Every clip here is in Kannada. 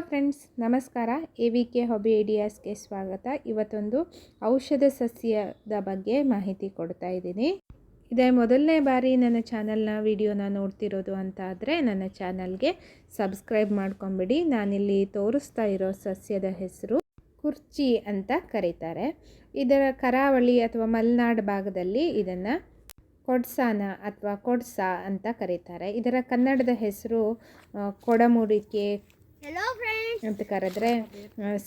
ಫ್ರೆಂಡ್ಸ್, ನಮಸ್ಕಾರ. ಎ ವಿ ಕೆ ಹಾಬಿ ಐಡಿಯಾಸ್ಗೆ ಸ್ವಾಗತ. ಇವತ್ತೊಂದು ಔಷಧ ಸಸ್ಯದ ಬಗ್ಗೆ ಮಾಹಿತಿ ಕೊಡ್ತಾ ಇದ್ದೀನಿ. ಇದೇ ಮೊದಲನೇ ಬಾರಿ ನನ್ನ ಚಾನಲ್ನ ವಿಡಿಯೋನ ನೋಡ್ತಿರೋದು ಅಂತ ಆದರೆ ನನ್ನ ಚಾನಲ್ಗೆ ಸಬ್ಸ್ಕ್ರೈಬ್ ಮಾಡ್ಕೊಂಬಿಡಿ. ನಾನಿಲ್ಲಿ ತೋರಿಸ್ತಾ ಇರೋ ಸಸ್ಯದ ಹೆಸರು ಕುರ್ಚಿ ಅಂತ ಕರೀತಾರೆ. ಇದರ ಕರಾವಳಿ ಅಥವಾ ಮಲೆನಾಡ್ ಭಾಗದಲ್ಲಿ ಇದನ್ನು ಕೊಡ್ಸಾನ ಅಥವಾ ಕೊಡ್ಸಾ ಅಂತ ಕರೀತಾರೆ. ಇದರ ಕನ್ನಡದ ಹೆಸರು ಕೊಡಮುಡಿಕೆ ಹೆಲೋ ಅಂತ ಕರೆದ್ರೆ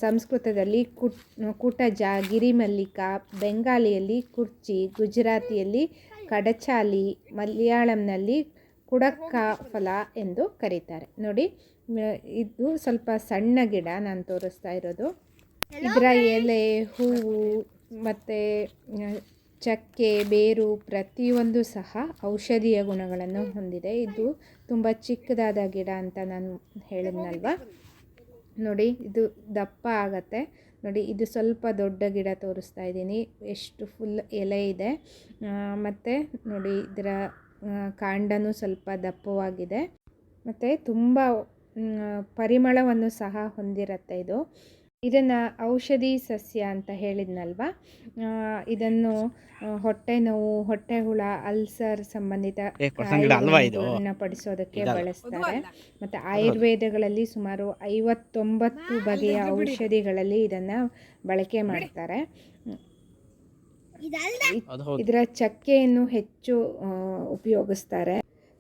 ಸಂಸ್ಕೃತದಲ್ಲಿ ಕುಟ್ ಕುಟಜ ಗಿರಿಮಲ್ಲಿಕ ಬೆಂಗಾಲಿಯಲ್ಲಿ ಕುರ್ಚಿ ಗುಜರಾತಿಯಲ್ಲಿ ಕಡಚಾಲಿ ಮಲಯಾಳಂನಲ್ಲಿ ಕುಡಕ್ಕ ಫಲ ಎಂದು ಕರೀತಾರೆ. ನೋಡಿ ಇದು ಸ್ವಲ್ಪ ಸಣ್ಣ ಗಿಡ ನಾನು ತೋರಿಸ್ತಾ ಇರೋದು. ಇದರ ಎಲೆ ಹೂವು ಮತ್ತು ಚಕ್ಕೆ, ಬೇರು ಪ್ರತಿಯೊಂದು ಸಹ ಔಷಧೀಯ ಗುಣಗಳನ್ನು ಹೊಂದಿದೆ. ಇದು ತುಂಬ ಚಿಕ್ಕದಾದ ಗಿಡ ಅಂತ ನಾನು ಹೇಳಿದ್ನಲ್ವ? ನೋಡಿ, ಇದು ದಪ್ಪ ಆಗತ್ತೆ. ನೋಡಿ, ಇದು ಸ್ವಲ್ಪ ದೊಡ್ಡ ಗಿಡ ತೋರಿಸ್ತಾ ಇದ್ದೀನಿ. ಎಷ್ಟು ಫುಲ್ ಎಲೆ ಇದೆ. ಮತ್ತು ನೋಡಿ, ಇದರ ಕಾಂಡನೂ ಸ್ವಲ್ಪ ದಪ್ಪವಾಗಿದೆ. ಮತ್ತು ತುಂಬ ಪರಿಮಳವನ್ನು ಸಹ ಹೊಂದಿರುತ್ತೆ ಇದು. ಇದನ್ನು ಔಷಧಿ ಸಸ್ಯ ಅಂತ ಹೇಳಿದ್ನಲ್ವ? ಇದನ್ನು ಹೊಟ್ಟೆ ನೋವು ಹೊಟ್ಟೆ ಹುಳ ಅಲ್ಸರ್ ಸಂಬಂಧಿತ ಪಡಿಸೋದಕ್ಕೆ ಬಳಸ್ತಾರೆ. ಮತ್ತು ಆಯುರ್ವೇದಗಳಲ್ಲಿ ಸುಮಾರು ಐವತ್ತೊಂಬತ್ತು ಬಗೆಯ ಔಷಧಿಗಳಲ್ಲಿ ಇದನ್ನು ಬಳಕೆ ಮಾಡ್ತಾರೆ. ಇದರ ಚಕ್ಕೆಯನ್ನು ಹೆಚ್ಚು ಉಪಯೋಗಿಸ್ತಾರೆ.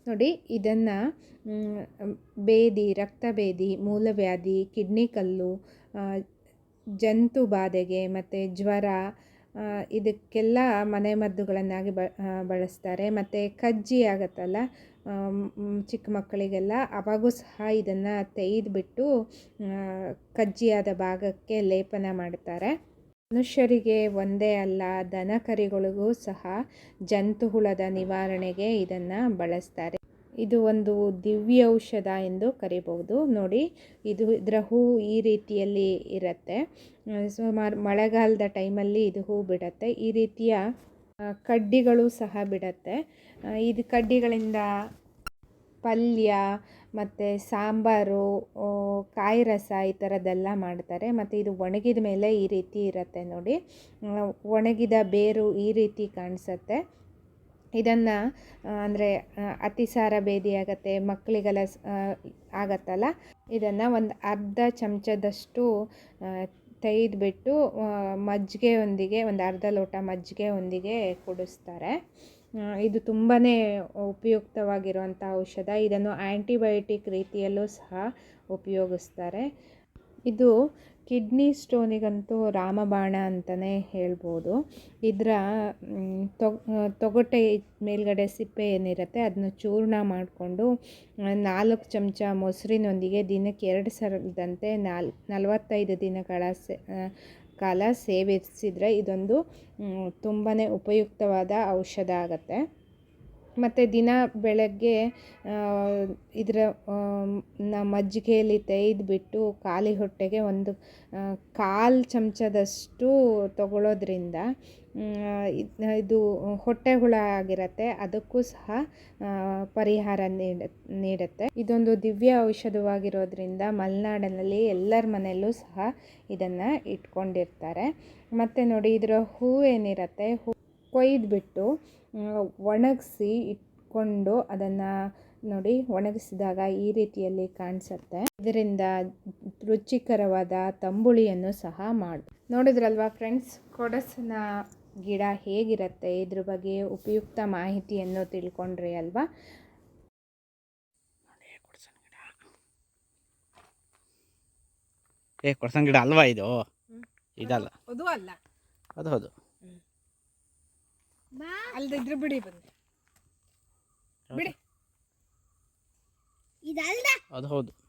ನೋಡಿ ಇದನ್ನು ಬೇದಿ ರಕ್ತಬೇದಿ ಮೂಲವ್ಯಾಧಿ ಕಿಡ್ನಿ ಕಲ್ಲು ಜಂತು ಬಾಧೆಗೆ ಮತ್ತು ಜ್ವರ ಇದಕ್ಕೆಲ್ಲ ಮನೆಮದ್ದುಗಳನ್ನಾಗಿ ಬಳಸ್ತಾರೆ. ಮತ್ತು ಕಜ್ಜಿ ಆಗುತ್ತಲ್ಲ ಚಿಕ್ಕ ಮಕ್ಕಳಿಗೆಲ್ಲ, ಅವಾಗೂ ಸಹ ಇದನ್ನು ತೆಗೆದುಬಿಟ್ಟು ಕಜ್ಜಿಯಾದ ಭಾಗಕ್ಕೆ ಲೇಪನ ಮಾಡ್ತಾರೆ. ಮನುಷ್ಯರಿಗೆ ಒಂದೇ ಅಲ್ಲ ದನ ಕರಿಗಳಿಗೂ ಸಹ ಜಂತು ಹುಳದ ನಿವಾರಣೆಗೆ ಇದನ್ನು ಬಳಸ್ತಾರೆ. ಇದು ಒಂದು ದಿವ್ಯ ಔಷಧ ಎಂದು ಕರಿಬಹುದು. ನೋಡಿ, ಇದು ಇದರ ಹೂ ಈ ರೀತಿಯಲ್ಲಿ ಇರುತ್ತೆ. ಸುಮಾರು ಮಳೆಗಾಲದ ಟೈಮಲ್ಲಿ ಇದು ಹೂ ಬಿಡುತ್ತೆ. ಈ ರೀತಿಯ ಕಡ್ಡಿಗಳು ಸಹ ಬಿಡುತ್ತೆ. ಇದು ಕಡ್ಡಿಗಳಿಂದ ಪಲ್ಯ, ಮತ್ತು ಸಾಂಬಾರು ಕಾಯಿ ರಸ ಈ ಥರದ್ದೆಲ್ಲ ಮಾಡ್ತಾರೆ. ಮತ್ತು ಇದು ಒಣಗಿದ ಮೇಲೆ ಈ ರೀತಿ ಇರುತ್ತೆ ನೋಡಿ. ಒಣಗಿದ ಬೇರು ಈ ರೀತಿ ಕಾಣಿಸುತ್ತೆ. ಇದನ್ನು ಅಂದರೆ ಅತಿಸಾರ ಭೇದಿ ಆಗತ್ತೆ ಮಕ್ಕಳಿಗೆಲ್ಲ ಆಗತ್ತಲ್ಲ? ಇದನ್ನು ಒಂದು ಅರ್ಧ ಚಮಚದಷ್ಟು ತೆಗೆದುಬಿಟ್ಟು ಮಜ್ಜಿಗೆಯೊಂದಿಗೆ ಒಂದು ಅರ್ಧ ಲೋಟ ಮಜ್ಜಿಗೆಯೊಂದಿಗೆ ಕುಡಿಸ್ತಾರೆ. ಇದು ತುಂಬಾ ಉಪಯುಕ್ತವಾಗಿರುವಂಥ ಔಷಧ. ಇದನ್ನು ಆ್ಯಂಟಿಬಯೋಟಿಕ್ ರೀತಿಯಲ್ಲೂ ಸಹ ಉಪಯೋಗಿಸ್ತಾರೆ. ಇದು ಕಿಡ್ನಿ ಸ್ಟೋನಿಗಂತೂ ರಾಮಬಾಣ ಅಂತಲೇ ಹೇಳ್ಬೋದು. ಇದರ ತೊಗಟೆ ಮೇಲ್ಗಡೆ ಸಿಪ್ಪೆ ಏನಿರುತ್ತೆ ಅದನ್ನ ಚೂರ್ಣ ಮಾಡಿಕೊಂಡು ನಾಲ್ಕು ಚಮಚ ಮೊಸರಿನೊಂದಿಗೆ ದಿನಕ್ಕೆ ಎರಡು ಸಲದಂತೆ ನಾಲ್, ನಲವತ್ತೈದು ದಿನಗಳ ಕಾಲ ಸೇವಿಸಿದರೆ ಇದೊಂದು ತುಂಬಾ ಉಪಯುಕ್ತವಾದ ಔಷಧ ಆಗುತ್ತೆ. ಮತ್ತು ದಿನ ಬೆಳಗ್ಗೆ ಇದರ ನ ಮಜ್ಜಿಗೆಯಲ್ಲಿ ತೆಗೆದುಬಿಟ್ಟು ಖಾಲಿ ಹೊಟ್ಟೆಗೆ ಒಂದು ಕಾಲು ಚಮಚದಷ್ಟು ತಗೊಳ್ಳೋದ್ರಿಂದ ಇದು ಹೊಟ್ಟೆ ಹುಳ ಆಗಿರತ್ತೆ, ಅದಕ್ಕೂ ಸಹ ಪರಿಹಾರ ನೀಡ, ನೀಡುತ್ತೆ. ಇದೊಂದು ದಿವ್ಯ ಔಷಧವಾಗಿರೋದ್ರಿಂದ ಮಲೆನಾಡಿನಲ್ಲಿ ಎಲ್ಲರ ಮನೆಯಲ್ಲೂ ಸಹ ಇದನ್ನು ಇಟ್ಕೊಂಡಿರ್ತಾರೆ. ಮತ್ತು ನೋಡಿ ಇದರ ಹೂ ಏನಿರುತ್ತೆ, ಹೂ ಕೊಯ್ದುಬಿಟ್ಟು ಒಣಗಿಸಿ ಇಟ್ಕೊಂಡು ಅದನ್ನು ನೋಡಿ ಒಣಗಿಸಿದಾಗ ಈ ರೀತಿಯಲ್ಲಿ ಕಾಣಿಸುತ್ತೆ. ಇದರಿಂದ ರುಚಿಕರವಾದ ತಂಬುಳಿಯನ್ನು ಸಹ ಮಾಡಿ ನೋಡಿದ್ರಲ್ವಾ ಫ್ರೆಂಡ್ಸ್ ಕೊಡಸನ ಗಿಡ ಹೇಗಿರುತ್ತೆ? ಇದ್ರ ಬಗ್ಗೆ ಉಪಯುಕ್ತ ಮಾಹಿತಿಯನ್ನು ತಿಳ್ಕೊಂಡ್ರಿ ಅಲ್ವಾ? ಏ ಗಿಡ ಅಲ್ವಾ ಇದು? ಇದಲ್ಲ. ಅದು ಅಲ್ಲ. ಅದು ಹೌದು ಅಲ್ದಿದ್ರೆ ಬಿಡಿ ಬಂದೆ. ಬಿಡಿ. ಇದಲ್ದ? ಅದು ಹೌದು.